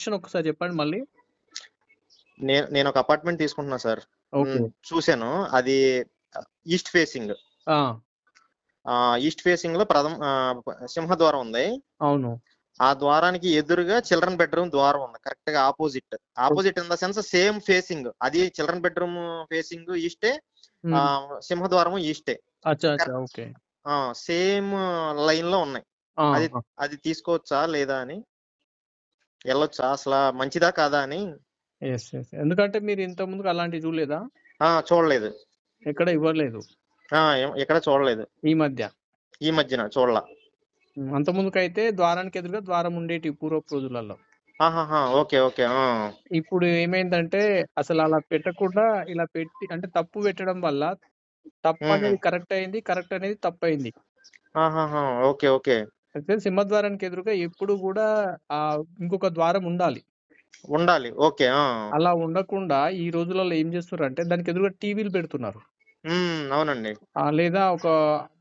Question ఒకసారి చెప్పండి మళ్ళీ. నేను నేను ఒక అపార్ట్మెంట్ తీసుకుంటున్నా సార్ చూశాను. అది ఈస్ట్ ఫేసింగ్ ఈస్ట్ ఫేసింగ్లో ప్రథమ సింహద్వారం ఉంది. అవును. ఆ ద్వారానికి ఎదురుగా చిల్డ్రన్ బెడ్రూమ్ ద్వారం ఉంది. కరెక్ట్గా opposite opposite in the sense same facing అది చిల్డ్రన్ బెడ్రూమ్ ఫేసింగ్ ఈస్టే సింహద్వారం ఈస్టే సేమ్ లైన్లో ఉన్నాయి. అది అది తీసుకోవచ్చా లేదా అని? వెళ్ళొచ్చా? అసలు మంచిదా కాదా అని? Yes. ఎందుకంటే మీరు ఇంత ముందుకు అలాంటివి చూడలేదా? ఆ చూడలేదు. ఎక్కడ ఇవ్వలేదు. ఆ ఎక్కడ చూడలేదు. ఈ మధ్య? ఈ మధ్యన చూడలా. అంత ముందుకు అయితే ద్వారానికి ఎదురుగా ద్వారం ఉండేటి పూర్వపు రోజులలో ఓకే ఓకే ఆ. ఇప్పుడు ఏమైందంటే అసలు అలా పెట్టకుండా ఇలా పెట్టి అంటే తప్పు పెట్టడం వల్ల తప్పు. అనేది కరెక్ట్ అయింది కరెక్ట్ అనేది తప్పు అయింది. Okay okay. అయితే సింహద్వారానికి ఎదురుగా ఎప్పుడు కూడా ఆ ఇంకొక ద్వారం ఉండాలి. ఉండాలి. ఓకే. ఆ. అలా ఉండకుండా ఈ రోజులలో ఏం చేస్తున్నారు అంటే దానికి ఎదురుగా టీవీలు పెడుతున్నారు. ఉమ్, అవునండి. ఆ లేదా ఒక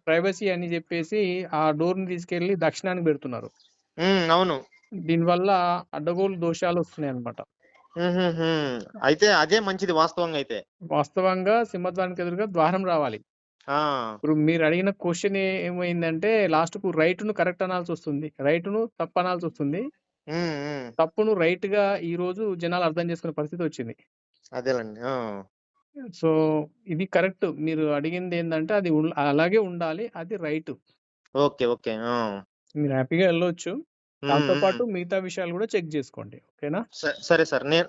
ప్రైవసీ అని చెప్పేసి ఆ డోర్ని తీసుకెళ్ళి దక్షిణానికి పెడుతున్నారు. ఉమ్, అవును. దీనివల్ల అడ్డగోలు దోషాలు వస్తున్నాయి అన్నమాట. ఉహుహు. అయితే అదే మంచిది వాస్తవంగా అయితే. వాస్తవంగా సింహద్వారానికి ఎదురుగా ద్వారం రావాలి. ఆ! ఇప్పుడు మీరు అడిగిన క్వశ్చన్ ఏమైందంటే లాస్ట్కు రైట్ను కరెక్ట్ అనాల్సి వస్తుంది. రైట్ను తప్పు అనాల్సి వస్తుంది. ఉమ్, ఉమ్. తప్పును రైట్గా ఈ రోజు జనాలు అర్థం చేసుకునే పరిస్థితి వచ్చింది. అదేలేండి. ఆ! సో ఇది కరెక్ట్. మీరు అడిగింది ఏంటంటే అది అలాగే ఉండాలి. అది రైట్. Okay okay. ఆ! మీరు హ్యాపీగా వెళ్ళొచ్చు. ఉమ్, దాంతో ఉమ్. పాటు మిగతా విషయాలు కూడా చెక్ చేసుకోండి. ఓకేనా? స- సరే సార్. నేను